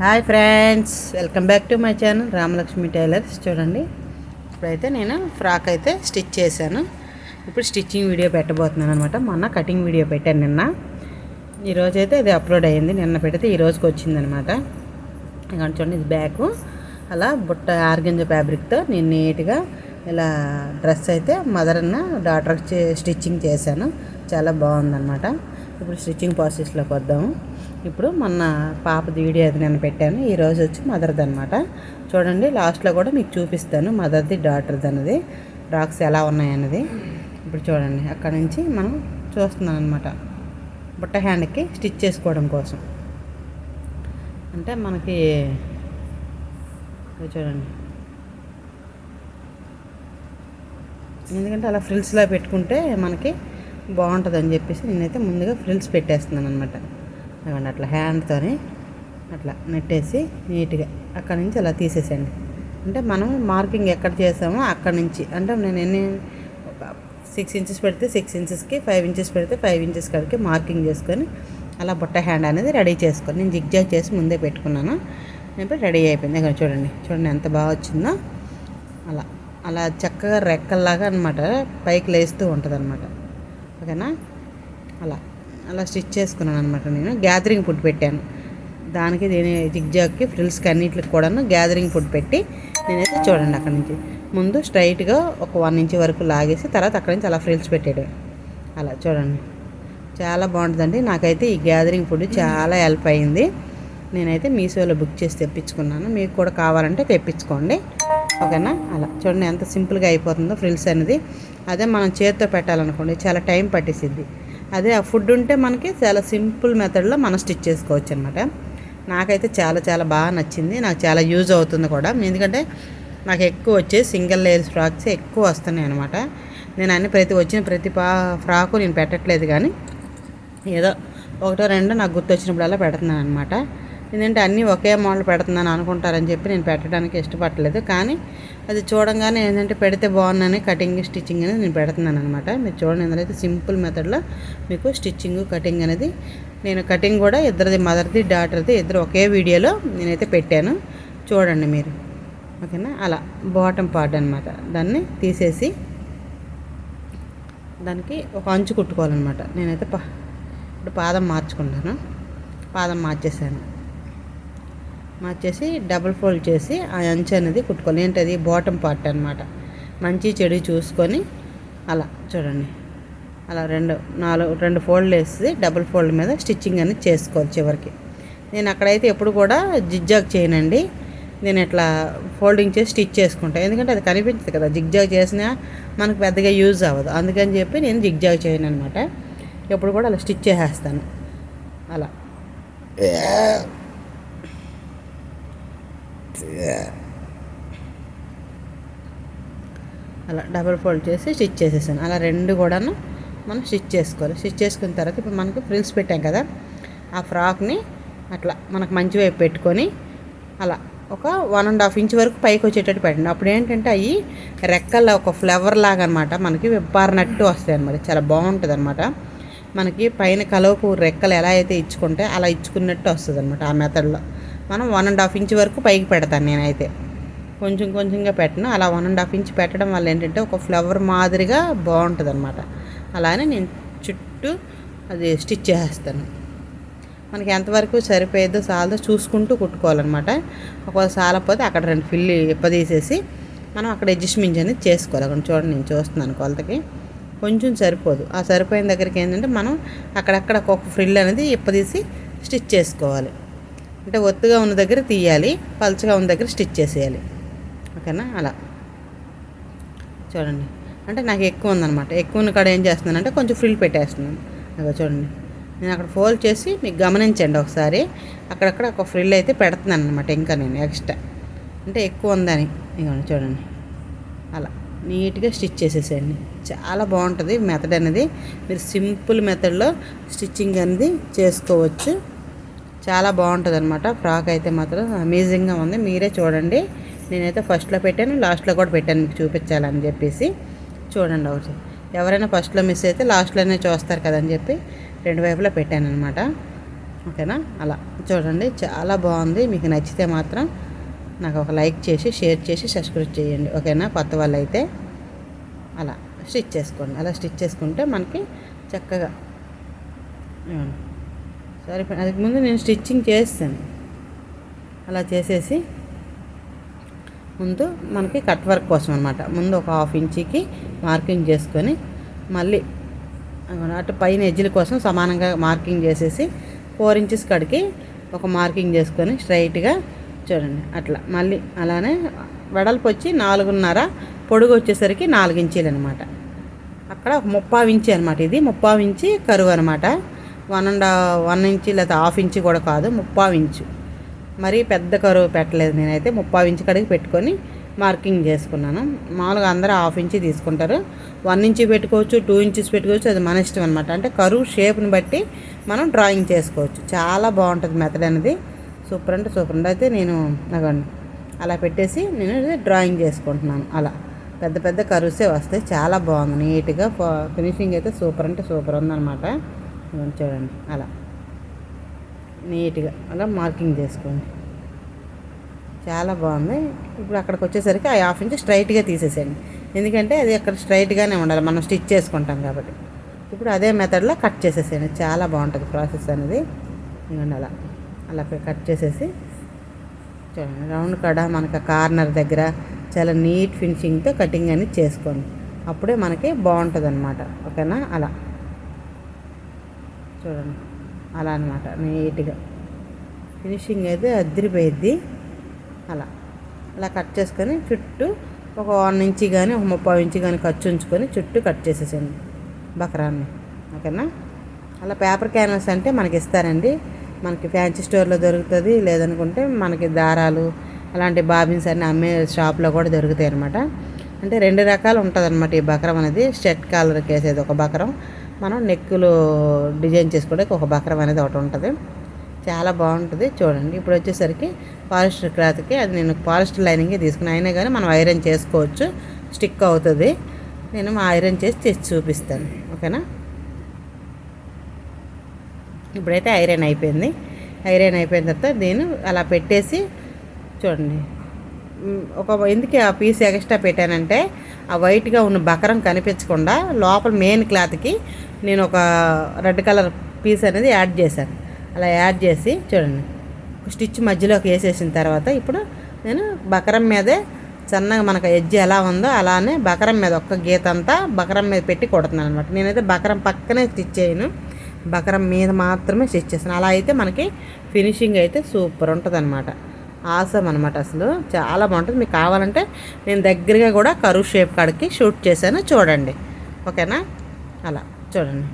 Hi friends welcome back to my channel Ramalakshmi tailors. చూడండి ఇప్పుడైతే నేను ఫ్రాక్ అయితే స్టిచ్ చేశాను. ఇప్పుడు స్టిచ్చింగ్ వీడియో పెట్టబోతున్నాను అనమాట మొన్న కటింగ్ వీడియో పెట్టాను నిన్న. ఈరోజు అయితే అది అప్లోడ్ అయ్యింది నిన్న పెడితే ఈ రోజుకి వచ్చిందనమాట ఇక్కడ చూడండి ఇది బ్యాక్. అలా బుట్ట ఆర్గంజ ఫ్యాబ్రిక్తో నేను నీట్గా ఇలా డ్రెస్ అయితే మదర్ అన్న డాటర్కి చే స్టిచ్చింగ్ చేశాను. చాలా బాగుందన్నమాట. ఇప్పుడు స్టిచ్చింగ్ ప్రాసెస్లోకి వద్దాము. ఇప్పుడు మొన్న పాపది వీడియో అది నేను పెట్టాను. ఈరోజు వచ్చి మదర్ది అనమాట చూడండి లాస్ట్లో కూడా మీకు చూపిస్తాను. మదర్ది డాటర్ది అన్నది. రాక్స్ ఎలా ఉన్నాయన్నది ఇప్పుడు చూడండి అక్కడ నుంచి మనం చూస్తున్నాం అనమాట బుట్ట హ్యాండ్కి స్టిచ్ చేసుకోవడం కోసం. అంటే మనకి చూడండి. ఎందుకంటే అలా ఫ్రిల్స్లా పెట్టుకుంటే మనకి బాగుంటుంది అని చెప్పేసి నేనైతే ముందుగా ఫ్రిల్స్ పెట్టేస్తున్నాను అనమాట ఇవ్వండి అట్లా హ్యాండ్తోని అట్లా నెట్టేసి నీట్గా అక్కడ నుంచి అలా తీసేసండి అంటే మనం మార్కింగ్ ఎక్కడ చేసామో అక్కడ నుంచి. అంటే నేను ఎన్ని సిక్స్ ఇంచెస్ పెడితే సిక్స్ ఇంచెస్కి ఫైవ్ ఇంచెస్ పెడితే ఫైవ్ ఇంచెస్ కాడికి మార్కింగ్ చేసుకొని అలా బుట్ట హ్యాండ్ అనేది రెడీ చేసుకొని నేను జిగ్జాగ్ చేసి ముందే పెట్టుకున్నాను. ఇప్పుడు రెడీ అయిపోయింది. ఇక్కడ చూడండి చూడండి ఎంత బాగా వచ్చిందో. అలా అలా చక్కగా రెక్కల్లాగా అనమాట పైకి లేస్తూ ఉంటుంది అనమాట ఓకేనా? అలా. అలా స్టిచ్ చేసుకున్నాను అనమాట నేను. గ్యాదరింగ్ ఫుడ్ పెట్టాను. దానికి దీని జిగ్జాగ్కి ఫ్రిల్స్కి అన్నింటికి కూడాను గ్యాదరింగ్ ఫుడ్ పెట్టి నేనైతే చూడండి అక్కడ నుంచి. ముందు స్ట్రైట్గా ఒక వన్ ఇంచ్ వరకు లాగేసి తర్వాత అక్కడ నుంచి అలా ఫ్రిల్స్ పెట్టాడు అలా చూడండి. చాలా బాగుంటుందండి. నాకైతే ఈ గ్యాదరింగ్ ఫుడ్ చాలా హెల్ప్ అయింది. నేనైతే మీషోలో బుక్ చేసి తెప్పించుకున్నాను. మీకు కూడా కావాలంటే తెప్పించుకోండి. ఓకేనా? అలా చూడండి ఎంత సింపుల్గా అయిపోతుందో ఫ్రిల్స్ అనేది. అదే మనం చేతితో పెట్టాలనుకోండి చాలా టైం పట్టేసిద్ది. అదే ఆ ఫుడ్ ఉంటే మనకి చాలా సింపుల్ మెథడ్లో మనం స్టిచ్ చేసుకోవచ్చు అనమాట నాకైతే చాలా చాలా బాగా నచ్చింది. నాకు చాలా యూజ్ అవుతుంది కూడా. ఎందుకంటే నాకు ఎక్కువ వచ్చే సింగిల్ లేయర్స్ ఫ్రాక్స్ ఎక్కువ వస్తున్నాయి అనమాట నేను అన్ని ప్రతి వచ్చిన ప్రతి పా ఫ్రాకు నేను పెట్టట్లేదు కానీ ఏదో ఒకటో రెండో నాకు గుర్తొచ్చినప్పుడల్లా పెడుతున్నాను అనమాట ఎందుకంటే అన్నీ ఒకే మోడల్ పెడుతున్నాను అనుకుంటారని చెప్పి నేను పెట్టడానికి ఇష్టపడలేదు. కానీ అది చూడంగానే ఏంటంటే పెడితే బాగుందని కటింగ్ స్టిచ్చింగ్ అనేది నేను పెడుతున్నాను అనమాట మీరు చూడండి ఇందులో అయితే సింపుల్ మెథడ్లో మీకు స్టిచ్చింగ్ కటింగ్ అనేది నేను కటింగ్ కూడా ఇద్దరిది మదర్ది డాటర్ది ఇద్దరు ఒకే వీడియోలో నేనైతే పెట్టాను. చూడండి మీరు. ఓకేనా? అలా బాటమ్ పార్ట్ అనమాట దాన్ని తీసేసి దానికి ఒక అంచు కుట్టుకోవాలన్నమాట. నేనైతే పా ఇప్పుడు పాదం మార్చుకుంటాను. పాదం మార్చేసాను. మార్చేసి డబుల్ ఫోల్డ్ చేసి ఆ అంచు అనేది కుట్టుకోవాలి. ఏంటది? బాటమ్ పార్ట్ అనమాట మంచి చెడు చూసుకొని అలా చూడండి. అలా రెండు నాలుగు రెండు ఫోల్డ్ వేసి డబుల్ ఫోల్డ్ మీద స్టిచ్చింగ్ అనేది చేసుకోవాలి చివరికి. నేను అక్కడైతే ఎప్పుడు కూడా జిగ్జాగ్ చేయనండి. నేను ఇట్లా ఫోల్డింగ్ చేసి స్టిచ్ చేసుకుంటాను ఎందుకంటే అది కనిపించదు కదా. జిగ్జాగ్ చేసినా మనకు పెద్దగా యూజ్ అవ్వదు. అందుకని చెప్పి నేను జిగ్జాగ్ చేయను అనమాట ఎప్పుడు కూడా అలా స్టిచ్ చేసేస్తాను. అలా. అలా డబుల్ ఫోల్డ్ చేసి స్టిచ్ చేసేసాను. అలా రెండు కూడాను మనం స్టిచ్ చేసుకోవాలి. స్టిచ్ చేసుకున్న తర్వాత ఇప్పుడు మనకు ఫ్రిల్స్ పెట్టాం కదా ఆ ఫ్రాక్ని అట్లా మనకు మంచి వైపు పెట్టుకొని అలా ఒక వన్ అండ్ హాఫ్ ఇంచ్ వరకు పైకి వచ్చేటట్టు పెట్టండి. అప్పుడు ఏంటంటే అవి రెక్కల్లో ఒక ఫ్లవర్ లాగా అనమాట మనకి విప్పారినట్టు వస్తాయి అనమాట చాలా బాగుంటుంది అనమాట మనకి పైన కలవపు రెక్కలు ఎలా అయితే ఇచ్చుకుంటే అలా ఇచ్చుకున్నట్టు వస్తుంది అనమాట ఆ మెథడ్లో మనం వన్ అండ్ హాఫ్ ఇంచ్ వరకు పైకి పెడతాను నేనైతే. కొంచెం కొంచెంగా పెట్టను. అలా వన్ అండ్ హాఫ్ ఇంచ్ పెట్టడం వల్ల ఏంటంటే ఒక ఫ్లవర్ మాదిరిగా బాగుంటుంది అనమాట అలానే నేను చుట్టూ అది స్టిచ్ చేసేస్తాను మనకి ఎంతవరకు సరిపోయేదో సాలదో చూసుకుంటూ కుట్టుకోవాలన్నమాట. ఒకవేళ సాలపోతే అక్కడ రెండు ఫిల్లి ఇప్పదీసేసి మనం అక్కడ అడ్జస్ట్మెంట్ అనేది చేసుకోవాలి. అక్కడ చూడండి నేను చూస్తున్నాను కొలతకి. కొంచెం సరిపోదు. ఆ సరిపోయిన దగ్గరికి ఏంటంటే మనం అక్కడక్కడ ఒక్కొక్క ఫ్రిల్ అనేది ఇప్పదీసి స్టిచ్ చేసుకోవాలి. అంటే ఒత్తుగా ఉన్న దగ్గర తీయాలి పలుచగా ఉన్న దగ్గర స్టిచ్ చేసేయాలి. ఓకేనా? అలా. చూడండి. అంటే నాకు ఎక్కువ ఉందన్నమాట. ఎక్కువ ఉన్న కాడ ఏం చేస్తున్నానంటే కొంచెం ఫ్రిల్ పెట్టేస్తున్నాను. అదో చూడండి. నేను అక్కడ ఫోల్డ్ చేసి మీకు గమనించండి ఒకసారి. అక్కడక్కడ ఒక ఫ్రిల్ అయితే పెడుతున్నాను అనమాట ఇంకా నేను ఎక్స్ట్రా. అంటే ఎక్కువ ఉందని. ఇదిగోండి చూడండి. అలా. నీట్గా స్టిచ్ చేసేసేయండి. చాలా బాగుంటుంది మెథడ్ అనేది. మీరు సింపుల్ మెథడ్లో స్టిచ్చింగ్ అనేది చేసుకోవచ్చు. చాలా బాగుంటుంది అనమాట ఫ్రాక్ అయితే మాత్రం అమేజింగ్గా ఉంది. మీరే చూడండి. నేనైతే ఫస్ట్లో పెట్టాను లాస్ట్లో కూడా పెట్టాను మీకు చూపించాలని చెప్పేసి. చూడండి ఒకటి. ఎవరైనా ఫస్ట్లో మిస్ అయితే లాస్ట్లోనే చూస్తారు కదని చెప్పి రెండు వైపులా పెట్టాను అనమాట ఓకేనా? అలా. చూడండి చాలా బాగుంది. మీకు నచ్చితే మాత్రం నాకు ఒక లైక్ చేసి షేర్ చేసి సబ్స్క్రైబ్ చేయండి. ఓకేనా? కొత్త వాళ్ళు అయితే అలా స్టిచ్ చేసుకోండి. అలా స్టిచ్ చేసుకుంటే మనకి చక్కగా సరే అది ముందు నేను స్టిచ్చింగ్ చేస్తాను. అలా చేసేసి ముందు మనకి కట్ వర్క్ కోసం అనమాట ముందు ఒక హాఫ్ ఇంచీకి మార్కింగ్ చేసుకొని మళ్ళీ అటు పైన ఎడ్జిల కోసం సమానంగా మార్కింగ్ చేసేసి ఫోర్ ఇంచెస్ కడికి ఒక మార్కింగ్ చేసుకొని స్ట్రైట్గా చూడండి. అట్లా మళ్ళీ అలానే వెడల్పు వచ్చి నాలుగున్నర పొడుగు వచ్చేసరికి నాలుగు ఇంచీలు అనమాట అక్కడ ఒక ముప్పావు ఇంచి అనమాట ఇది. ముప్పావు ఇంచి కరువు అనమాట వన్ అండ్ వన్ ఇంచ్ లేకపోతే హాఫ్ ఇంచ్ కూడా కాదు ముప్పావు ఇంచు. మరీ పెద్ద కరువు పెట్టలేదు నేనైతే ముప్పావు ఇంచు కడిగి పెట్టుకొని మార్కింగ్ చేసుకున్నాను. మామూలుగా అందరూ హాఫ్ ఇంచ్ తీసుకుంటారు. వన్ ఇంచ్ పెట్టుకోవచ్చు టూ ఇంచెస్ పెట్టుకోవచ్చు అది మన ఇష్టం అనమాట అంటే కరువు షేప్ని బట్టి మనం డ్రాయింగ్ చేసుకోవచ్చు. చాలా బాగుంటుంది మెథడ్ అనేది. సూపర్ అంటే సూపర్. అంటే అయితే నేను అగండి అలా పెట్టేసి నేను డ్రాయింగ్ చేసుకుంటున్నాను. అలా పెద్ద పెద్ద కరువుసే వస్తాయి. చాలా బాగుంది. నీట్గా ఫినిషింగ్ అయితే సూపర్ అంటే సూపర్ ఉందన్నమాట. చూడండి అలా. నీట్గా అలా మార్కింగ్ చేసుకోండి. చాలా బాగుంది. ఇప్పుడు అక్కడికి వచ్చేసరికి ఆ హాఫ్ ఇంచ్ స్ట్రైట్గా తీసేసేయండి. ఎందుకంటే అది అక్కడ స్ట్రైట్గానే ఉండాలి. మనం స్టిచ్ చేసుకుంటాం కాబట్టి. ఇప్పుడు అదే మెథడ్లో కట్ చేసేసేయండి. చాలా బాగుంటుంది ప్రాసెస్ అనేది. ఇవ్వండి అలా. అలా కట్ చేసేసి చూడండి రౌండ్ కడ మనకు కార్నర్ దగ్గర చాలా నీట్ ఫినిషింగ్తో కటింగ్ అనేది చేసుకోండి. అప్పుడే మనకి బాగుంటుంది అనమాట ఓకేనా? అలా. చూడండి. అలా అనమాట నీట్గా. ఫినిషింగ్ అయితే అద్దరిపోయిద్ది అలా. అలా కట్ చేసుకొని చుట్టూ ఒక వన్ ఇంచి కానీ ఒక ముప్పై ఇంచి కానీ ఖర్చు ఉంచుకొని చుట్టూ కట్ చేసేసాను బకరాన్ని. ఓకేనా? అలా పేపర్ క్యాన్వాస్ అంటే మనకి ఇస్తారండి. మనకి ఫ్యాన్సీ స్టోర్లో దొరుకుతుంది. లేదనుకుంటే మనకి దారాలు అలాంటి బాబిన్స్ అన్నీ అమ్మే షాప్లో కూడా దొరుకుతాయి అనమాట అంటే రెండు రకాలు ఉంటుంది అనమాట ఈ బకరం అనేది. షర్ట్ కాలర్కి వేసేది ఒక బకరం మనం నెక్కులు డిజైన్ చేసుకోవడానికి ఒక బక్రం అనేది ఒకటి ఉంటుంది. చాలా బాగుంటుంది. చూడండి. ఇప్పుడు వచ్చేసరికి పాలిస్టర్ క్లాత్కి అది నేను పాలిస్టర్ లైనింగే తీసుకుని అయినా కానీ మనం ఐరన్ చేసుకోవచ్చు. స్టిక్ అవుతుంది. నేను మా ఐరన్ చేసి తెచ్చి చూపిస్తాను. ఓకేనా? ఇప్పుడైతే ఐరన్ అయిపోయింది. ఐరన్ అయిపోయిన తర్వాత నేను అలా పెట్టేసి చూడండి. ఒక ఎందుకు ఆ పీస్ ఎక్స్ట్రా పెట్టానంటే ఆ వైట్గా ఉన్న బకరం కనిపించకుండా లోపల మెయిన్ క్లాత్కి నేను ఒక రెడ్ కలర్ పీస్ అనేది యాడ్ చేశాను. అలా యాడ్ చేసి చూడండి స్టిచ్ మధ్యలోకి వేసేసిన తర్వాత ఇప్పుడు నేను బకరం మీదే సన్నగా మనకు ఎడ్జ్ ఎలా ఉందో అలానే బకరం మీద ఒక్క గీత అంతా బకరం మీద పెట్టి కొడుతున్నాను అనమాట నేనైతే బకరం పక్కనే స్టిచ్ చేయను బకరం మీద మాత్రమే స్టిచ్ చేస్తాను. అలా అయితే మనకి ఫినిషింగ్ అయితే సూపర్ ఉంటుంది అనమాట ఆసం అనమాట అసలు. చాలా బాగుంటుంది. మీకు కావాలంటే నేను దగ్గరగా కూడా కరువు షేప్ కాడికి షూట్ చేశాను. చూడండి. ఓకేనా? అలా. చూడండి.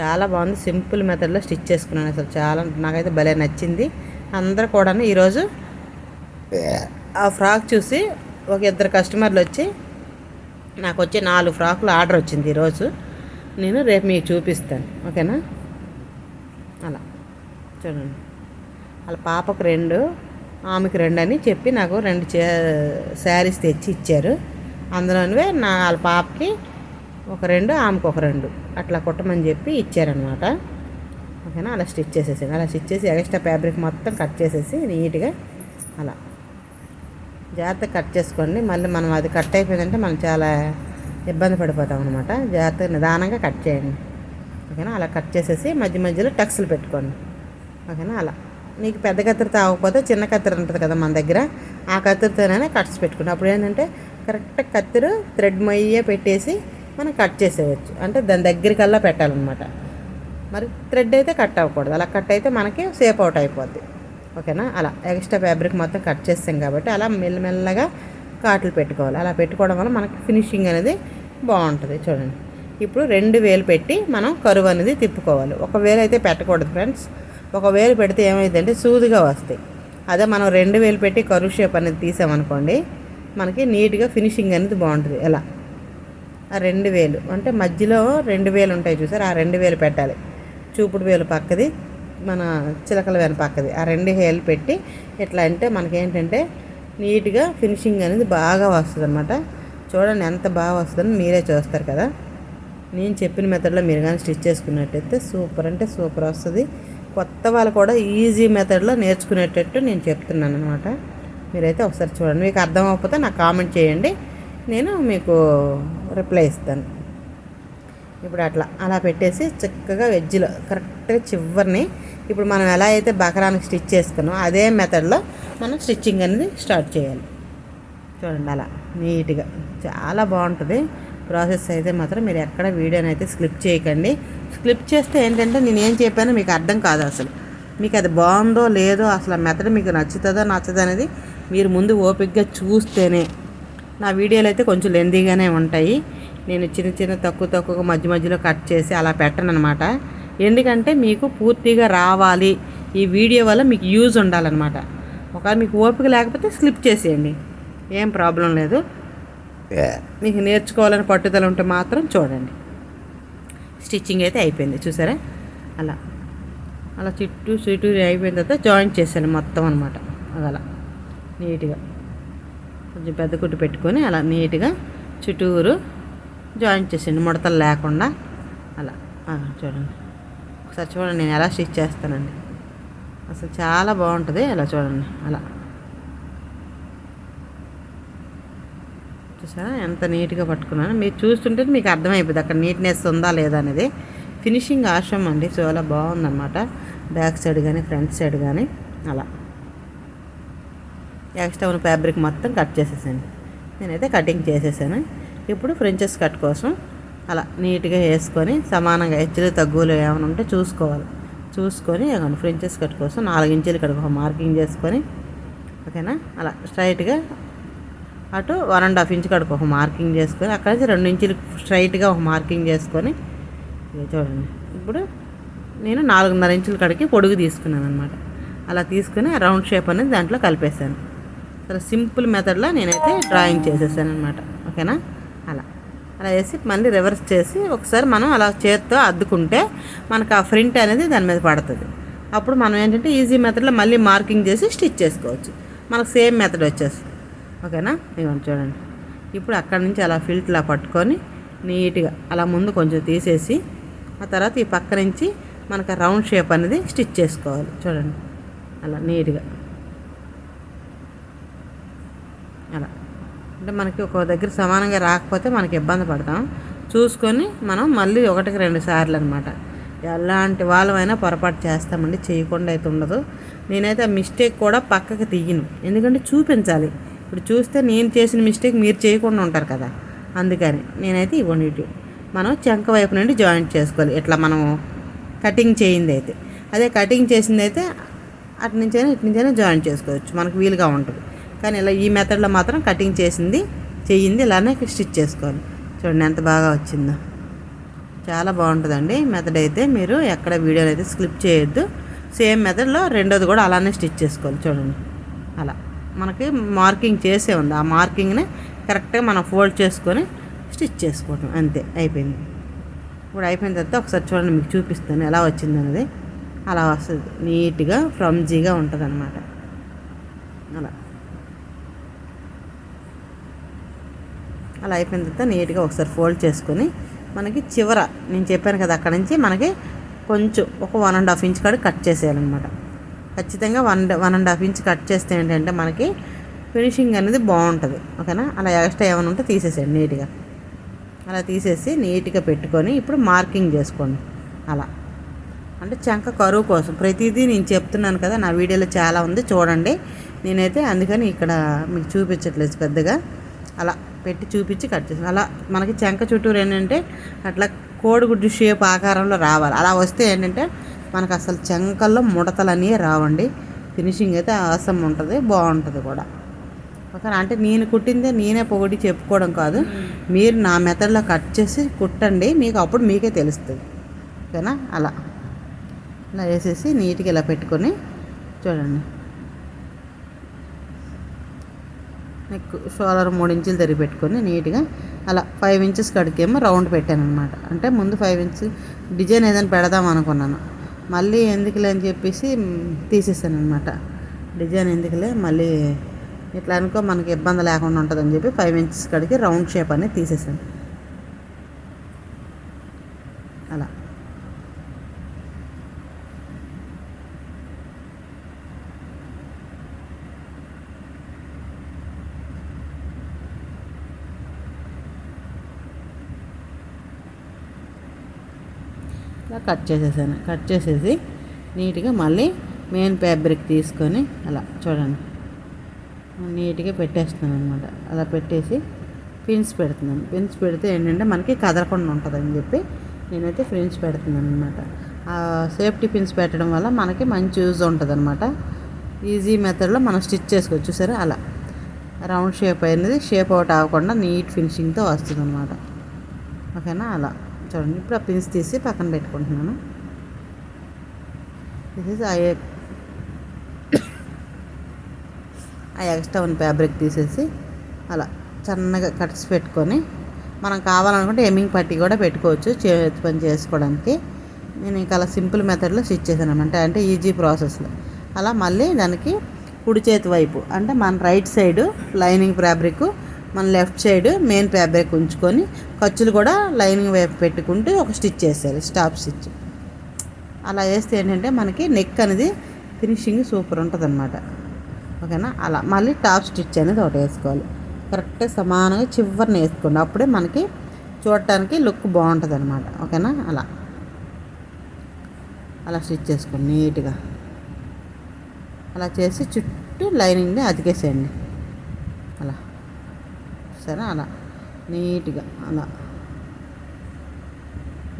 చాలా బాగుంది. సింపుల్ మెథడ్లో స్టిచ్ చేసుకున్నాను అసలు. చాలా నాకైతే భలే నచ్చింది. అందరూ కూడా ఈరోజు ఆ ఫ్రాక్ చూసి ఒక ఇద్దరు కస్టమర్లు వచ్చి నాకు వచ్చి నాలుగు ఫ్రాకులు ఆర్డర్ వచ్చింది ఈరోజు. నేను రేపు మీకు చూపిస్తాను. ఓకేనా? అలా. చూడండి. వాళ్ళ పాపకు రెండు ఆమెకు రెండు అని చెప్పి నాకు రెండు చే శారీస్ తెచ్చి ఇచ్చారు. అందులోనివే నా వాళ్ళ పాపకి ఒక రెండు ఆమెకు ఒక రెండు. అట్లా కుట్టమని చెప్పి ఇచ్చారనమాట ఓకేనా? అలా స్టిచ్ చేసేసాను అలా స్టిచ్ చేసి ఎక్స్ట్రా ఫ్యాబ్రిక్ మొత్తం కట్ చేసేసి నీట్గా అలా. జాగ్రత్తగా కట్ చేసుకోండి. మళ్ళీ మనం అది కట్ అయిపోయిందంటే మనం చాలా ఇబ్బంది పడిపోతాం అనమాట జాగ్రత్తగా నిదానంగా కట్ చేయండి. ఓకేనా? అలా కట్ చేసేసి మధ్య మధ్యలో టక్స్లు పెట్టుకోండి. ఓకేనా? అలా. నీకు పెద్ద కత్తిరి తాగకపోతే చిన్న కత్తిర ఉంటుంది కదా మన దగ్గర. ఆ కత్తిరితోనే కట్స్ పెట్టుకుని అప్పుడు ఏంటంటే కరెక్ట్ కత్తిరి థ్రెడ్ మొయ్యే పెట్టేసి మనం కట్ చేసేయచ్చు. అంటే దాని దగ్గరికల్లా పెట్టాలన్నమాట. మరి థ్రెడ్ అయితే కట్ అవ్వకూడదు. అలా కట్ అయితే మనకి సేఫ్ అవుట్ అయిపోద్ది. ఓకేనా? అలా ఎక్స్ట్రా ఫ్యాబ్రిక్ మొత్తం కట్ చేస్తాం కాబట్టి అలా మెల్లమెల్లగా కాట్లు పెట్టుకోవాలి. అలా పెట్టుకోవడం వల్ల మనకి ఫినిషింగ్ అనేది బాగుంటుంది. చూడండి. ఇప్పుడు రెండు వేలు పెట్టి మనం కరువు అనేది తిప్పుకోవాలి. ఒక వేలు అయితే పెట్టకూడదు ఫ్రెండ్స్. ఒక వేలు పెడితే ఏమైందంటే సూదిగా వస్తాయి. అదే మనం రెండు వేలు పెట్టి కరువు షేప్ అనేది తీసామనుకోండి మనకి నీట్గా ఫినిషింగ్ అనేది బాగుంటుంది. ఎలా? ఆ రెండు వేలు. అంటే మధ్యలో రెండు వేలు ఉంటాయి చూసారు? ఆ రెండు వేలు పెట్టాలి. చూపుడు వేలు పక్కది మన చిలకల వేలు పక్కది. ఆ రెండు వేలు పెట్టి ఎట్లా అంటే మనకేంటంటే నీట్గా ఫినిషింగ్ అనేది బాగా వస్తుంది అనమాట చూడండి ఎంత బాగా వస్తుందని మీరే చూస్తారు కదా. నేను చెప్పిన మెథడ్లో మీరు కానీ స్టిచ్ చేసుకున్నట్టయితే సూపర్. అంటే సూపర్ వస్తుంది. కొత్త వాళ్ళు కూడా ఈజీ మెథడ్లో నేర్చుకునేటట్టు నేను చెప్తున్నాను అనమాట మీరైతే ఒకసారి చూడండి. మీకు అర్థం అవ్వకపోతే నాకు కామెంట్ చేయండి. నేను మీకు రిప్లై ఇస్తాను. ఇప్పుడు అట్లా అలా పెట్టేసి చక్కగా వెజ్లో కరెక్ట్గా చివరిని ఇప్పుడు మనం ఎలా అయితే బకరానికి స్టిచ్ చేసుకున్నామో అదే మెథడ్లో మనం స్టిచ్చింగ్ అనేది స్టార్ట్ చేయాలి. చూడండి అలా నీట్గా. చాలా బాగుంటుంది. ప్రాసెస్ అయితే మాత్రం మీరు ఎక్కడ వీడియోని అయితే స్లిప్ చేయకండి. స్లిప్ చేస్తే ఏంటంటే నేను ఏం చెప్పానో మీకు అర్థం కాదు అసలు. మీకు అది బాగుందో లేదో అసలు ఆ మెథడ్ మీకు నచ్చుతుందో నచ్చదో అనేది మీరు ముందు ఓపిక్గా చూస్తేనే. నా వీడియోలు అయితే కొంచెం లెందీగానే ఉంటాయి. నేను చిన్న చిన్న తక్కువ తక్కువ మధ్య మధ్యలో కట్ చేసి అలా పెట్టను అనమాట ఎందుకంటే మీకు పూర్తిగా రావాలి. ఈ వీడియో వల్ల మీకు యూజ్ ఉండాలన్నమాట. ఒకవేళ మీకు ఓపిక లేకపోతే స్లిప్ చేసేయండి. ఏం ప్రాబ్లం లేదు. మీకు నేర్చుకోవాలని పట్టుదల ఉంటే మాత్రం చూడండి. స్టిచ్చింగ్ అయితే అయిపోయింది చూసారా? అలా. అలా చుట్టూ చుట్టూ అయిపోయిన తర్వాత జాయింట్ చేశాను మొత్తం అనమాట అలా నీట్గా. కొంచెం పెద్ద కుట్టు పెట్టుకొని అలా నీట్గా చుట్టూరు జాయింట్ చేసేయండి ముడతలు లేకుండా. అలా. చూడండి. ఒకసారి చూడండి నేను ఎలా స్టిచ్ చేస్తానండి. అసలు చాలా బాగుంటుంది అలా చూడండి. అలా. చూసారా ఎంత నీట్గా పట్టుకున్నాను. మీరు చూస్తుంటే మీకు అర్థమైపోతుంది అక్కడ నీట్నెస్ ఉందా లేదా అనేది. ఫినిషింగ్ ఆశ్రమం అండి. చాలా బాగుందన్నమాట. బ్యాక్ సైడ్ కానీ ఫ్రంట్ సైడ్ కానీ అలా. ఎక్స్ట్రా ఉన్న ఫ్యాబ్రిక్ మొత్తం కట్ చేసేసాను. నేనైతే కటింగ్ చేసేసాను. ఇప్పుడు ఫ్రెంచెస్ కట్ కోసం అలా నీట్గా వేసుకొని సమానంగా హెచ్చులు తగ్గులు ఏమైనా ఉంటే చూసుకోవాలి. చూసుకొని ఫ్రెంచెస్ కట్ కోసం నాలుగు ఇంచులు ఇక్కడ ఒక మార్కింగ్ చేసుకొని ఓకేనా? అలా స్ట్రైట్గా అటు వన్ అండ్ హాఫ్ ఇంచ్ కడుకు ఒక మార్కింగ్ చేసుకొని అక్కడ నుంచి రెండు ఇంచులు స్ట్రైట్గా ఒక మార్కింగ్ చేసుకొని చూడండి. ఇప్పుడు నేను నాలుగున్నర ఇంచుల కడికి పొడుగు తీసుకున్నాను అనమాట అలా తీసుకుని రౌండ్ షేప్ అనేది దాంట్లో కలిపేశాను. చాలా సింపుల్ మెథడ్లో నేనైతే డ్రాయింగ్ చేసేసాను అనమాట ఓకేనా? అలా. అలా వేసి మళ్ళీ రివర్స్ చేసి ఒకసారి మనం అలా చేత్తో అద్దుకుంటే మనకు ఆ ప్రింట్ అనేది దాని మీద పడుతుంది. అప్పుడు మనం ఏంటంటే ఈజీ మెథడ్లో మళ్ళీ మార్కింగ్ చేసి స్టిచ్ చేసుకోవచ్చు. మనకు సేమ్ మెథడ్ వచ్చేస్తుంది. ఓకేనా? ఇవ్వండి చూడండి. ఇప్పుడు అక్కడి నుంచి అలా ఫిల్ట్లా పట్టుకొని నీట్గా అలా ముందు కొంచెం తీసేసి ఆ తర్వాత ఈ పక్క నుంచి మనకు రౌండ్ షేప్ అనేది స్టిచ్ చేసుకోవాలి. చూడండి. అలా నీట్గా. అలా. అంటే మనకి ఒక దగ్గర సమానంగా రాకపోతే మనకి ఇబ్బంది పడతాం. చూసుకొని మనం మళ్ళీ ఒకటికి రెండు సార్లు అనమాట ఎలాంటి వాళ్ళమైనా పొరపాటు చేస్తామండి. చేయకుండా అయితే ఉండదు. నేనైతే ఆ మిస్టేక్ కూడా పక్కకి తీయను. ఎందుకంటే చూపించాలి. ఇప్పుడు చూస్తే నేను చేసిన మిస్టేక్ మీరు చేయకుండా ఉంటారు కదా. అందుకని నేనైతే ఇవ్వండి ఇటు. మనం చెంక వైపు నుండి జాయింట్ చేసుకోవాలి. ఇట్లా మనం కటింగ్ చేయింది అయితే. అదే కటింగ్ చేసింది అయితే అటు నుంచైనా ఇటు నుంచైనా జాయింట్ చేసుకోవచ్చు. మనకు వీలుగా ఉంటుంది. కానీ ఇలా ఈ మెథడ్లో మాత్రం కటింగ్ చేసింది చెయ్యింది ఇలానే స్టిచ్ చేసుకోవాలి. చూడండి ఎంత బాగా వచ్చిందో. చాలా బాగుంటుందండి మెథడ్ అయితే. మీరు ఎక్కడ వీడియోలు అయితే స్క్లిప్ చేయొద్దు. సేమ్ మెథడ్లో రెండోది కూడా అలానే స్టిచ్ చేసుకోవాలి. చూడండి. అలా. మనకి మార్కింగ్ చేసే ఉంది. ఆ మార్కింగ్ని కరెక్ట్గా మనం ఫోల్డ్ చేసుకొని స్టిచ్ చేసుకోవటం. అంతే. అయిపోయింది. ఇప్పుడు అయిపోయిన తర్వాత ఒకసారి చూడండి మీకు చూపిస్తాను ఎలా వచ్చింది అనేది అలా వస్తుంది. నీట్గా ఫ్రమ్జీగా ఉంటుంది అనమాట అలా. అలా అయిపోయిన తర్వాత నీట్గా ఒకసారి ఫోల్డ్ చేసుకొని మనకి చివర నేను చెప్పాను కదా అక్కడ నుంచి మనకి కొంచెం ఒక వన్ అండ్ హాఫ్ ఇంచ్ కాడ కట్ చేసేయాలన్నమాట. ఖచ్చితంగా one one and half inch cut చేస్తే ఏంటంటే మనకి ఫినిషింగ్ అనేది బాగుంటుంది. ఓకేనా? అలా ఎక్స్ట్రా ఏమైనా ఉంటే తీసేసేయండి నీట్గా. అలా తీసేసి నీట్గా పెట్టుకొని ఇప్పుడు మార్కింగ్ చేసుకోండి. అలా. అంటే చంక కరువు కోసం ప్రతిదీ నేను చెప్తున్నాను కదా నా వీడియోలో చాలా ఉంది చూడండి. నేనైతే అందుకని ఇక్కడ మీకు చూపించట్లేదు పెద్దగా. అలా పెట్టి చూపించి కట్ చేసాను అలా మనకి చెంక చుట్టూరు ఏంటంటే అట్లా కోడిగుడ్డు షేప్ ఆకారంలో రావాలి. అలా వస్తే ఏంటంటే మనకు అసలు చంకల్లో ముడతలు అనేవి రావండి. ఫినిషింగ్ అయితే అవసరం ఉంటుంది బాగుంటుంది కూడా. ఓకే అంటే నేను కుట్టిందే నేనే పొగడి చెప్పుకోవడం కాదు. మీరు నా మెథడ్లో కట్ చేసి కుట్టండి మీకు అప్పుడు మీకే తెలుస్తుంది. ఓకేనా? అలా. ఇలా వేసేసి నీట్గా ఇలా పెట్టుకొని చూడండి. నెక్ షోలర్ మూడు ఇంచులు తరిగి పెట్టుకొని నీట్గా అలా ఫైవ్ ఇంచెస్ కడికేమో రౌండ్ పెట్టాను అనమాట అంటే ముందు ఫైవ్ ఇంచ్ డిజైన్ ఏదైనా పెడదాం అనుకున్నాను. మళ్ళీ ఎందుకులే అని చెప్పేసి తీసేసాను అనమాట డిజైన్ ఎందుకులే మళ్ళీ ఇట్లా అనుకో మనకి ఇబ్బంది లేకుండా ఉంటుందని చెప్పి ఫైవ్ ఇంచెస్ కడిగి రౌండ్ షేప్ అనేది తీసేసాను ఇలా కట్ చేసేసాను. కట్ చేసేసి నీట్గా మళ్ళీ మెయిన్ ఫ్యాబ్రిక్ తీసుకొని అలా చూడండి. నీట్గా పెట్టేస్తున్నాను అనమాట అలా పెట్టేసి పిన్స్ పెడుతున్నాను. పిన్స్ పెడితే ఏంటంటే మనకి కదలకుండా ఉంటుందని చెప్పి నేనైతే పిన్స్ పెడుతున్నాను అనమాట సేఫ్టీ పిన్స్ పెట్టడం వల్ల మనకి మంచి యూజ్ ఉంటుంది అనమాట ఈజీ మెథడ్లో మనం స్టిచ్ చేసుకోవచ్చు. సరే అలా. రౌండ్ షేప్ అనేది షేప్ అవుట్ అవ్వకుండా నీట్ ఫినిషింగ్తో వస్తుంది అనమాట ఓకేనా? అలా. చూడండి ఇప్పుడు ఆ పిన్స్ తీసి పక్కన పెట్టుకుంటున్నాను. తీసేసి ఆ ఆ ఎక్స్ట్రా ఉన్న ఫ్యాబ్రిక్ తీసేసి అలా సన్నగా కట్స్ పెట్టుకొని మనం కావాలనుకుంటే ఎమింగ్ పట్టి కూడా పెట్టుకోవచ్చు చేతి పని చేసుకోవడానికి. నేను ఇంకా అలా సింపుల్ మెథడ్లో స్టిచ్ చేశాను అనమాట అంటే ఈజీ ప్రాసెస్లో అలా మళ్ళీ దానికి కుడి చేతి వైపు అంటే మన రైట్ సైడ్ లైనింగ్ ఫ్యాబ్రిక్ మన లెఫ్ట్ సైడ్ మెయిన్ ఫ్యాబ్రిక్ ఉంచుకొని ఖర్చులు కూడా లైనింగ్ వైపు పెట్టుకుంటూ ఒక స్టిచ్ వేసేయాలి స్టాప్ స్టిచ్. అలా వేస్తే ఏంటంటే మనకి నెక్ అనేది ఫినిషింగ్ సూపర్ ఉంటుంది అనమాట ఓకేనా? అలా మళ్ళీ టాప్ స్టిచ్ అనేది ఒకటి వేసుకోవాలి. కరెక్ట్గా సమానంగా చివరిని వేసుకోండి. అప్పుడే మనకి చూడటానికి లుక్ బాగుంటుంది అనమాట ఓకేనా? అలా. అలా స్టిచ్ చేసుకోండి నీట్గా. అలా చేసి చుట్టూ లైనింగ్ని అతికేసేయండి. సరే అలా. నీట్గా అలా.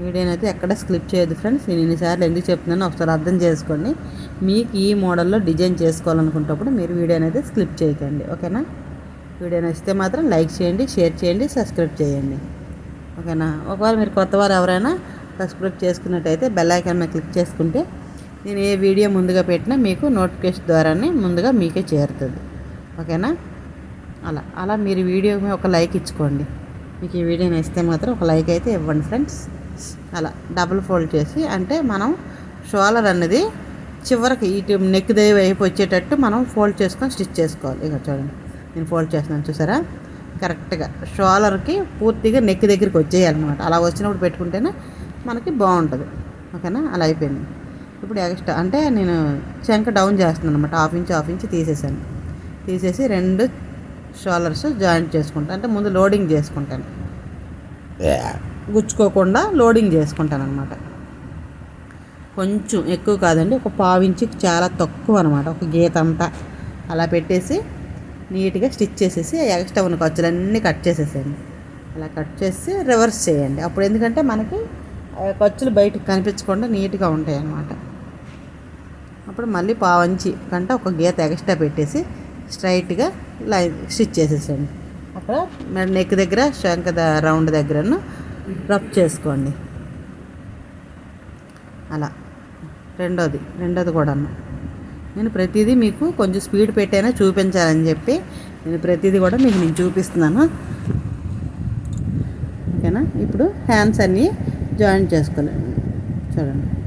వీడియోనైతే ఎక్కడ స్క్లిప్ చేయదు ఫ్రెండ్స్. నేను ఎన్నిసార్లు ఎందుకు చెప్తున్నానో ఒకసారి అర్థం చేసుకోండి. మీకు ఈ మోడల్లో డిజైన్ చేసుకోవాలనుకున్నప్పుడు మీరు వీడియోనైతే స్క్లిప్ చేయకండి. ఓకేనా? వీడియో నచ్చితే మాత్రం లైక్ చేయండి షేర్ చేయండి సబ్స్క్రైబ్ చేయండి. ఓకేనా? ఒకవేళ మీరు కొత్త వారు ఎవరైనా సబ్స్క్రైబ్ చేసుకున్నట్టయితే బెల్ ఐకాన్ మీద క్లిక్ చేసుకుంటే నేను ఏ వీడియో ముందుగా పెట్టినా మీకు నోటిఫికేషన్ ద్వారానే ముందుగా మీకే చేరుతుంది. ఓకేనా? అలా అలా మీరు వీడియో ఒక లైక్ ఇచ్చుకోండి. మీకు ఈ వీడియో నచ్చితే మాత్రం ఒక లైక్ అయితే ఇవ్వండి ఫ్రెండ్స్. అలా డబుల్ ఫోల్డ్ చేసి అంటే మనం షోలర్ అనేది చివరికి ఇటు నెక్ దేవి వైపు వచ్చేటట్టు మనం ఫోల్డ్ చేసుకొని స్టిచ్ చేసుకోవాలి. ఇక చూడండి నేను ఫోల్డ్ చేస్తున్నాను చూసారా? కరెక్ట్గా షోలర్కి పూర్తిగా నెక్ దగ్గరికి వచ్చేయాలన్నమాట. అలా వచ్చినప్పుడు పెట్టుకుంటేనే మనకి బాగుంటుంది. ఓకేనా? అలా అయిపోయింది. ఇప్పుడు ఎక్స్ట్రా అంటే నేను చెంక డౌన్ చేస్తున్నాను అనమాట హాఫ్ ఇంచ్ హాఫ్ ఇంచ్ తీసేసాను. తీసేసి రెండు షోలర్స్ జాయింట్ చేసుకుంటాను అంటే ముందు లోడింగ్ చేసుకుంటాను. గుచ్చుకోకుండా లోడింగ్ చేసుకుంటాను అనమాట కొంచెం ఎక్కువ కాదండి ఒక పావించి చాలా తక్కువ అనమాట ఒక గీత అంతా. అలా పెట్టేసి నీట్గా స్టిచ్ చేసేసి ఎక్స్ట్రా ఉన్న ఖర్చులన్నీ కట్ చేసేసేయండి. అలా కట్ చేసి రివర్స్ చేయండి. అప్పుడు ఎందుకంటే మనకి ఖర్చులు బయటకు కనిపించకుండా నీట్గా ఉంటాయి అన్నమాట అప్పుడు మళ్ళీ పావంచి కంటే ఒక గీత ఎక్స్ట్రా పెట్టేసి స్ట్రైట్గా లైన్ స్టిచ్ చేసేసండి అక్కడ నెక్ దగ్గర శంఖ రౌండ్ దగ్గరను రబ్ చేసుకోండి. అలా. రెండోది రెండోది కూడా నేను ప్రతిదీ మీకు కొంచెం స్పీడ్ పెట్టైనా చూపించాలని చెప్పి నేను ప్రతిదీ కూడా మీకు నేను చూపిస్తున్నాను. ఓకేనా? ఇప్పుడు హ్యాండ్స్ అన్నీ జాయిన్ చేసుకోలేండి చూడండి.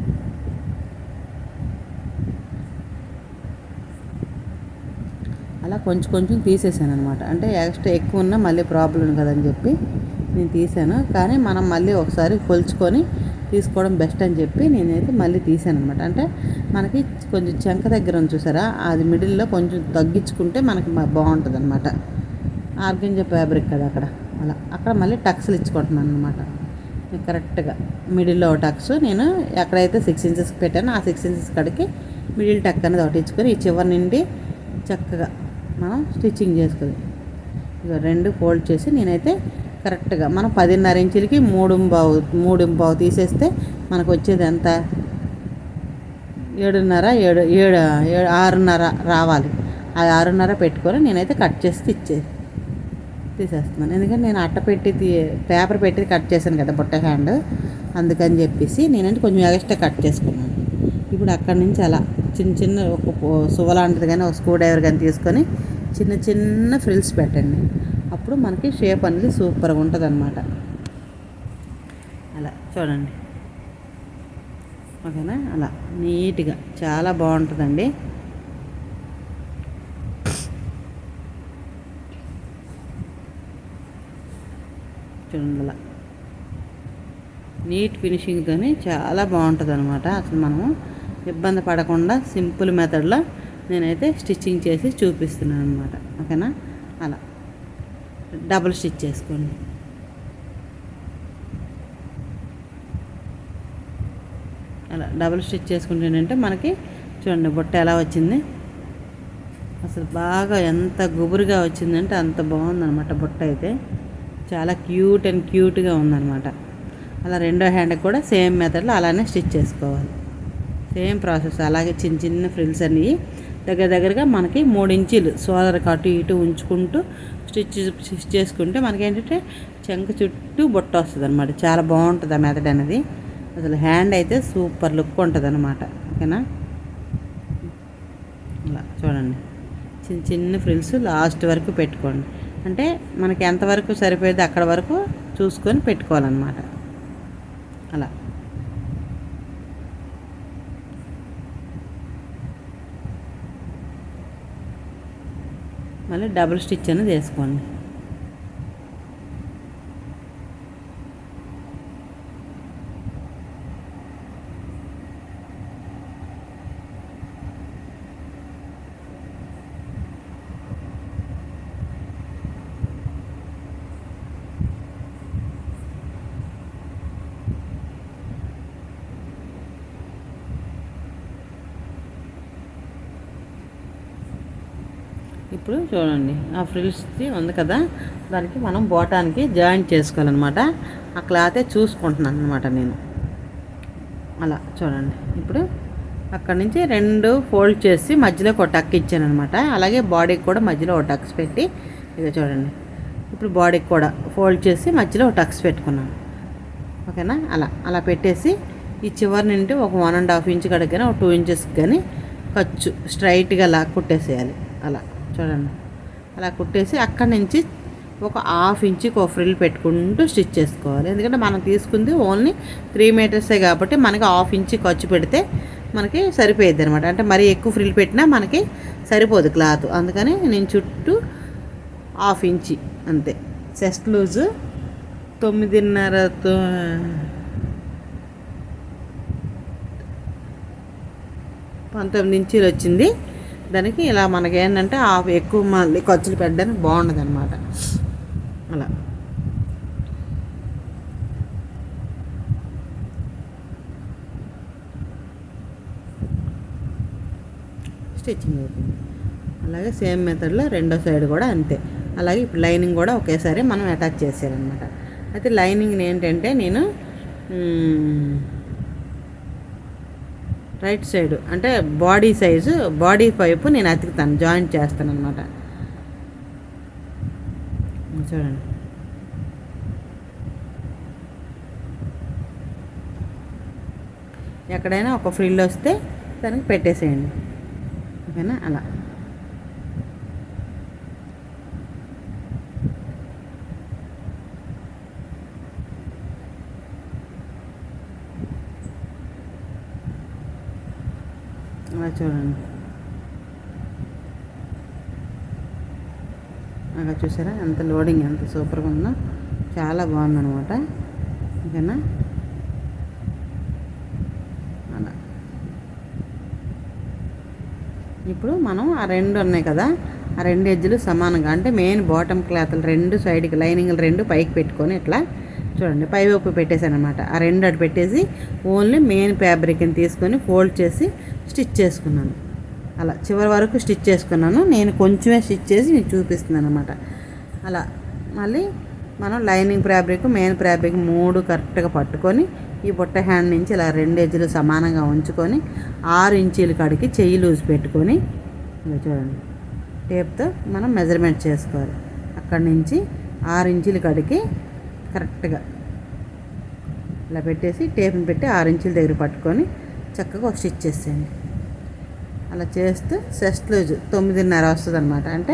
అలా కొంచెం కొంచెం తీసేసాను అనమాట అంటే ఎక్స్ట్రా ఎక్కువ ఉన్నా మళ్ళీ ప్రాబ్లం కదని చెప్పి నేను తీసాను. కానీ మనం మళ్ళీ ఒకసారి కొలుచుకొని తీసుకోవడం బెస్ట్ అని చెప్పి నేనైతే మళ్ళీ తీసాను అనమాట అంటే మనకి కొంచెం చెంక దగ్గర ఉంది చూసారా? అది మిడిల్లో కొంచెం తగ్గించుకుంటే మనకి బాగుంటుంది అనమాట ఆర్గంజ ఫ్యాబ్రిక్ కదా అక్కడ. అలా. అక్కడ మళ్ళీ టక్స్లు ఇచ్చుకుంటున్నాను అనమాట కరెక్ట్గా మిడిల్లో టక్స్ నేను ఎక్కడైతే సిక్స్ ఇంచెస్కి పెట్టానో ఆ సిక్స్ ఇంచెస్ కడికి మిడిల్ టక్ అనేది ఒకటి ఇచ్చుకొని ఈ చివరి నుండి చక్కగా మనం స్టిచ్చింగ్ చేసుకోవాలి ఇక రెండు ఫోల్డ్ చేసి నేనైతే కరెక్ట్గా మనం పదిన్నర ఇంచులకి మూడు బావు తీసేస్తే మనకు వచ్చేది ఎంత? ఏడున్నర ఏడు ఏడు ఏడు ఆరున్నర రావాలి. ఆ ఆరున్నర పెట్టుకొని నేనైతే కట్ చేసి ఇచ్చేది తీసేస్తున్నాను. ఎందుకంటే నేను అట్ట పెట్టి పేపర్ పెట్టి కట్ చేశాను కదా బుట్ట హ్యాండ్. అందుకని చెప్పేసి నేనంటే కొంచెం ఎక్స్ట్రా కట్ చేసుకున్నాను. ఇప్పుడు అక్కడి నుంచి అలా చిన్న చిన్న ఒక సువ లాంటిది కానీ ఒక స్క్రూ డ్రైవర్ కానీ తీసుకొని చిన్న చిన్న ఫ్రిల్స్ పెట్టండి. అప్పుడు మనకి షేప్ అనేది సూపర్గా ఉంటుంది అనమాట అలా చూడండి. ఓకేనా? అలా నీట్గా చాలా బాగుంటుందండి. చూడండి అలా. నీట్ ఫినిషింగ్తో చాలా బాగుంటుంది అనమాట అసలు మనము ఇబ్బంది పడకుండా సింపుల్ మెథడ్లో నేనైతే స్టిచ్చింగ్ చేసి చూపిస్తున్నాను అనమాట ఓకేనా? అలా. డబుల్ స్టిచ్ చేసుకోండి. అలా డబుల్ స్టిచ్ చేసుకుంటేనంటే మనకి చూడండి బుట్ట ఎలా వచ్చింది? అసలు బాగా ఎంత గుబురుగా వచ్చిందంటే అంత బాగుందనమాట బుట్ట అయితే. చాలా క్యూట్ అండ్ క్యూట్గా ఉందన్నమాట. అలా రెండో హ్యాండ్కి కూడా సేమ్ మెథడ్లో అలానే స్టిచ్ చేసుకోవాలి. Same process. అలాగే చిన్న చిన్న ఫ్రిల్స్ అనేవి దగ్గర దగ్గరగా మనకి మూడు ఇంచీలు సోదరికి అటు ఇటు ఉంచుకుంటూ స్టిచ్ స్టిచ్ చేసుకుంటే మనకి ఏంటంటే చెంక చుట్టూ బొట్ట వస్తుంది అనమాట చాలా బాగుంటుంది ఆ మెథడ్ అనేది. అసలు హ్యాండ్ అయితే సూపర్ లుక్ ఉంటుంది అనమాట ఓకేనా? అలా చూడండి. చిన్న చిన్న ఫ్రిల్స్ లాస్ట్ వరకు పెట్టుకోండి. అంటే మనకి ఎంతవరకు సరిపోయేది అక్కడ వరకు చూసుకొని పెట్టుకోవాలన్నమాట. అలా. మళ్ళీ డబుల్ స్టిచ్ అనేది వేసుకోండి. ఇప్పుడు చూడండి ఆ ఫ్రిల్స్ది ఉంది కదా దానికి మనం బోటానికి జాయింట్ చేసుకోవాలన్నమాట. ఆ క్లాతే చూసుకుంటున్నాను అనమాట నేను. అలా చూడండి ఇప్పుడు అక్కడ నుంచి రెండు ఫోల్డ్ చేసి మధ్యలో ఒక టక్ ఇచ్చాను అనమాట అలాగే బాడీకి కూడా మధ్యలో ఒక టక్స్ పెట్టి ఇక చూడండి ఇప్పుడు బాడీకి కూడా ఫోల్డ్ చేసి మధ్యలో ఒక టక్స్ పెట్టుకున్నాను. ఓకేనా? అలా అలా పెట్టేసి ఈ చివరి నుండి ఒక వన్ అండ్ హాఫ్ ఇంచ్ కడిగి ఒక టూ ఇంచెస్కి కానీ ఖర్చు స్ట్రైట్గా అలా కుట్టేసేయాలి అలా. చూడండి. అలా కుట్టేసి అక్కడి నుంచి ఒక హాఫ్ ఇంచుకి ఒక ఫ్రిల్ పెట్టుకుంటూ స్టిచ్ చేసుకోవాలి. ఎందుకంటే మనం తీసుకుంది ఓన్లీ త్రీ మీటర్సే కాబట్టి మనకి హాఫ్ ఇంచ్ ఖర్చు పెడితే మనకి సరిపోయేది అనమాట అంటే మరీ ఎక్కువ ఫ్రిల్ పెట్టినా మనకి సరిపోదు క్లాత్. అందుకని నేను చుట్టూ హాఫ్ ఇంచి అంతే. చెస్ట్ లూజు తొమ్మిదిన్నరతో పంతొమ్మిది ఇంచీలు వచ్చింది దానికి ఇలా మనకేంటంటే ఆ ఎక్కువ మళ్ళీ ఖర్చులు పెట్టడానికి బాగుండదు అనమాట అలా. స్టిచ్చింగ్ అవుతుంది అలాగే సేమ్ మెథడ్లో రెండో సైడ్ కూడా అంతే. అలాగే ఇప్పుడు లైనింగ్ కూడా ఒకేసారి మనం అటాచ్ చేసేయాలన్నమాట. అయితే లైనింగ్ ఏంటంటే నేను రైట్ సైడ్ అంటే బాడీ సైజు బాడీ పైపు నేను అతుకుతాను జాయింట్ చేస్తాను అనమాట చూడండి. ఎక్కడైనా ఒక ఫ్రిల్ వస్తే దానికి పెట్టేసేయండి. ఓకేనా? అలా అలా చూడండి. అలా చూసారా? ఎంత లోడింగ్ ఎంత సూపర్గా ఉందో. చాలా బాగుందనమాట ఓకేనా? అలా. ఇప్పుడు మనం ఆ రెండు ఉన్నాయి కదా? ఆ రెండు ఎజ్జులు సమానంగా అంటే మెయిన్ బాటమ్ క్లాత్లు రెండు సైడ్కి లైనింగ్లు రెండు పైకి పెట్టుకొని ఇట్లా చూడండి పై వైపు పెట్టేశాను అనమాట ఆ రెండు అటు పెట్టేసి ఓన్లీ మెయిన్ ఫ్యాబ్రిక్ని తీసుకొని ఫోల్డ్ చేసి స్టిచ్ చేసుకున్నాను. అలా చివరి వరకు స్టిచ్ చేసుకున్నాను. నేను కొంచెమే స్టిచ్ చేసి నేను చూపిస్తున్నాను అనమాట అలా మళ్ళీ మనం లైనింగ్ ఫ్యాబ్రిక్ మెయిన్ ఫ్యాబ్రిక్ మూడు కరెక్ట్గా పట్టుకొని ఈ బుట్ట హ్యాండ్ నుంచి ఇలా రెండు ఎజ్జులు సమానంగా ఉంచుకొని ఆరు ఇంచీలు కాడికి చెయ్యి లూజ్ పెట్టుకొని చూడండి టేప్తో మనం మెజర్మెంట్ చేసుకోవాలి. అక్కడి నుంచి ఆరు ఇంచుల కాడికి కరెక్ట్గా ఇలా పెట్టేసి టేప్ని పెట్టి ఆరు ఇంచుల దగ్గర పట్టుకొని చక్కగా ఒక స్టిచ్ చేసేయండి. అలా చేస్తే సెస్ట్ లూజ్ తొమ్మిదిన్నర వస్తుంది అనమాట అంటే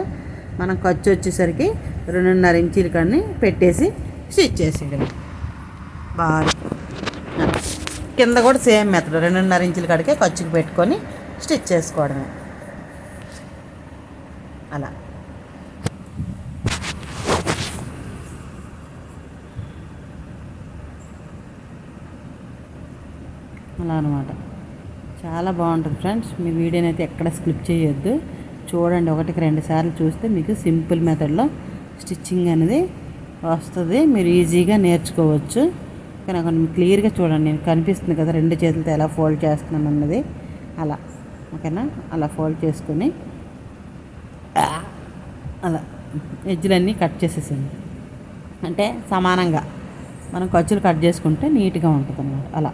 మనం ఖర్చు వచ్చేసరికి రెండున్నర ఇంచీలు కానీ పెట్టేసి స్టిచ్ చేసేయడం బాగా కింద కూడా సేమ్ మెథడ్ రెండున్నర ఇంచులు కాడికే ఖర్చుకి పెట్టుకొని స్టిచ్ చేసుకోవడమే. అలా. అలా అనమాట చాలా బాగుంటుంది ఫ్రెండ్స్. మీ వీడియోని అయితే ఎక్కడ స్కిప్ చేయొద్దు. చూడండి ఒకటికి రెండు సార్లు చూస్తే మీకు సింపుల్ మెథడ్లో స్టిచ్చింగ్ అనేది వస్తుంది. మీరు ఈజీగా నేర్చుకోవచ్చు. కానీ కొంచెం క్లియర్గా చూడండి. నేను కనిపిస్తుంది కదా రెండు చేతులతో ఎలా ఫోల్డ్ చేస్తున్నాను అన్నది. అలా ఓకేనా? అలా ఫోల్డ్ చేసుకొని అలా ఎజ్జులన్నీ కట్ చేసేసింది అంటే సమానంగా. మనం ఖర్చులు కట్ చేసుకుంటే నీట్గా ఉంటుంది అన్నమాట అలా.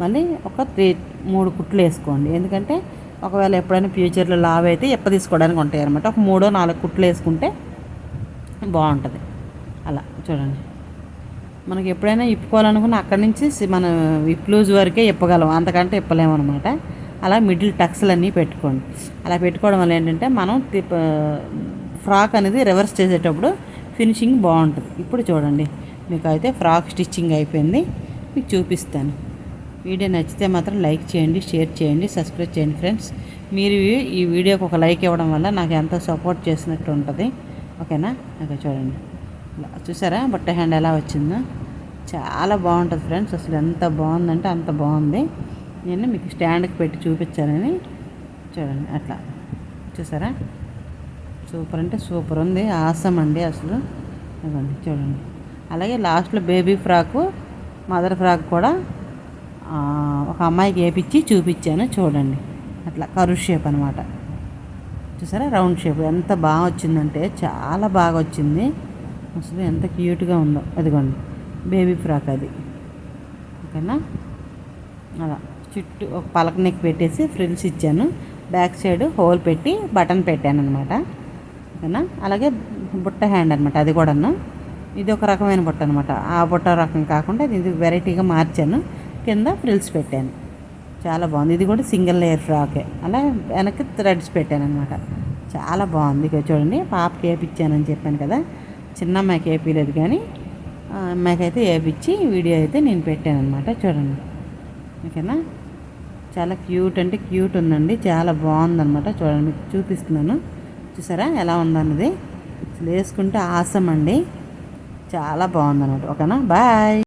మళ్ళీ ఒక త్రీ మూడు కుట్లు వేసుకోండి. ఎందుకంటే ఒకవేళ ఎప్పుడైనా ఫ్యూచర్లో లావ్ అయితే ఎప్ప తీసుకోవడానికి ఉంటాయి అనమాట ఒక మూడో నాలుగు కుట్లు వేసుకుంటే బాగుంటుంది. అలా చూడండి. మనకి ఎప్పుడైనా ఇప్పుకోవాలనుకున్న అక్కడి నుంచి మన విప్ వరకే ఇప్పగలం. అంతకంటే ఇప్పలేము అనమాట అలా మిడిల్ టక్స్లన్నీ పెట్టుకోండి. అలా పెట్టుకోవడం వల్ల ఏంటంటే మనం తిప్ప ఫ్రాక్ అనేది రివర్స్ చేసేటప్పుడు ఫినిషింగ్ బాగుంటుంది. ఇప్పుడు చూడండి. మీకు అయితే ఫ్రాక్ స్టిచ్చింగ్ అయిపోయింది. మీకు చూపిస్తాను. వీడియో నచ్చితే మాత్రం లైక్ చేయండి షేర్ చేయండి సబ్స్క్రైబ్ చేయండి ఫ్రెండ్స్. మీరు ఈ- వీడియోకి ఒక లైక్ ఇవ్వడం వల్ల నాకు ఎంతో సపోర్ట్ చేసినట్టు ఉంటుంది. ఓకేనా? ఓకే చూడండి. చూసారా? బట్ట హ్యాండ్ ఎలా వచ్చిందో? చాలా బాగుంటుంది ఫ్రెండ్స్. అసలు ఎంత బాగుందంటే అంత బాగుంది. నేను మీకు స్టాండ్కి పెట్టి చూపించానని చూడండి. అట్లా. చూసారా? సూపర్ అంటే సూపర్ ఉంది. ఆసం అండి అసలు. చూడండి. అలాగే లాస్ట్లో బేబీ ఫ్రాకు మదర్ ఫ్రాక్ కూడా ఒక అమ్మాయికి వేపించి చూపించాను చూడండి. అట్లా కరు షేప్ అనమాట చూసారా? Round shape. ఎంత బాగా వచ్చిందంటే చాలా బాగా వచ్చింది. అసలు ఎంత క్యూట్గా ఉందో. అదిగోండి. బేబీ ఫ్రాక్ అది. ఓకేనా? అలా. చుట్టూ ఒక పలక నెక్ పెట్టేసి ఫ్రిల్స్ ఇచ్చాను. బ్యాక్ సైడ్ హోల్ పెట్టి బటన్ పెట్టాను అనమాట ఓకేనా? అలాగే బుట్ట హ్యాండ్ అనమాట అది కూడాను. ఇది ఒక రకమైన బుట్ట అనమాట ఆ బుట్ట రకం కాకుండా ఇది వెరైటీగా మార్చాను. కింద ఫ్రిల్స్ పెట్టాను. చాలా బాగుంది. ఇది కూడా సింగిల్ లేయర్ ఫ్రాకే. అలా వెనక్కి థ్రెడ్స్ పెట్టాను అనమాట చాలా బాగుంది. ఇక చూడండి పాపకి వేపించానని చెప్పాను కదా. చిన్న అమ్మాయికి వేపించలేదు కానీ అమ్మాయికైతే వేపించి వీడియో అయితే నేను పెట్టాను అనమాట చూడండి. ఓకేనా? చాలా క్యూట్ అంటే క్యూట్ ఉందండి. చాలా బాగుందనమాట చూడండి మీకు చూపిస్తున్నాను. చూసారా ఎలా ఉందన్నది? అసలు వేసుకుంటే ఆసం అండి చాలా బాగుందన్నమాట. ఓకేనా? బాయ్!